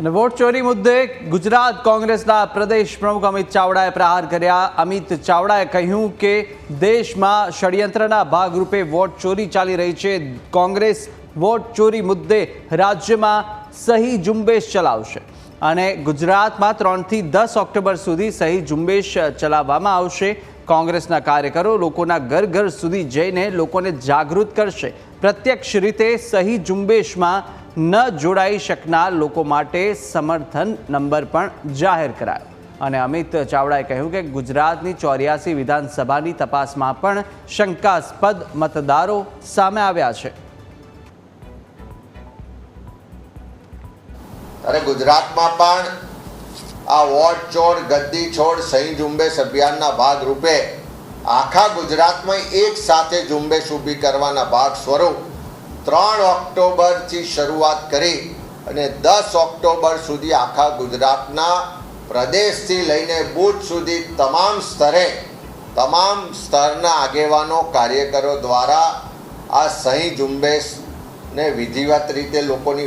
અને વોટ ચોરી મુદ્દે ગુજરાત કોંગ્રેસના પ્રદેશ પ્રમુખ અમિત ચાવડાએ પ્રહાર કર્યા. અમિત ચાવડાએ કહ્યું કે દેશમાં ષડયંત્રના ભાગરૂપે વોટ ચોરી ચાલી રહી છે. કોંગ્રેસ વોટ ચોરી મુદ્દે રાજ્યમાં સહી ઝુંબેશ ચલાવશે અને ગુજરાતમાં ત્રણથી દસ ઓક્ટોબર સુધી સહી ઝુંબેશ ચલાવવામાં આવશે. કોંગ્રેસના કાર્યકરો લોકોના ઘર ઘર સુધી જઈને લોકોને જાગૃત કરશે. પ્રત્યક્ષ રીતે સહી ઝુંબેશમાં ન જોડાઈ શકનાર લોકો માટે સમર્થન નંબર પણ જાહેર કરાયો. અને અમિત ચાવડાએ કહ્યું કે ગુજરાતની ચોર્યાસી વિધાનસભાની તપાસમાં પણ શંકાસ્પદ મતદારો સામે આવ્યા છે. અરે ગુજરાતમાં પણ આ વોટ ચોર, ગદ્દી છોડ, સહી ઝુંબેશ અભિયાનના ભાગ રૂપે આખા ગુજરાતમાં એક સાથે ઝુંબેશ ઊભી કરવાના ભાગ સ્વરૂપ ત્રણ ઓક્ટોબરથી શરૂઆત કરી અને દસ ઓક્ટોબર સુધી આખા ગુજરાતના પ્રદેશથી લઈને બૂથ સુધી તમામ સ્તરે, તમામ સ્તરના આગેવાનો, કાર્યકરો દ્વારા આ સહી ઝુંબેશને વિધિવત રીતે લોકોની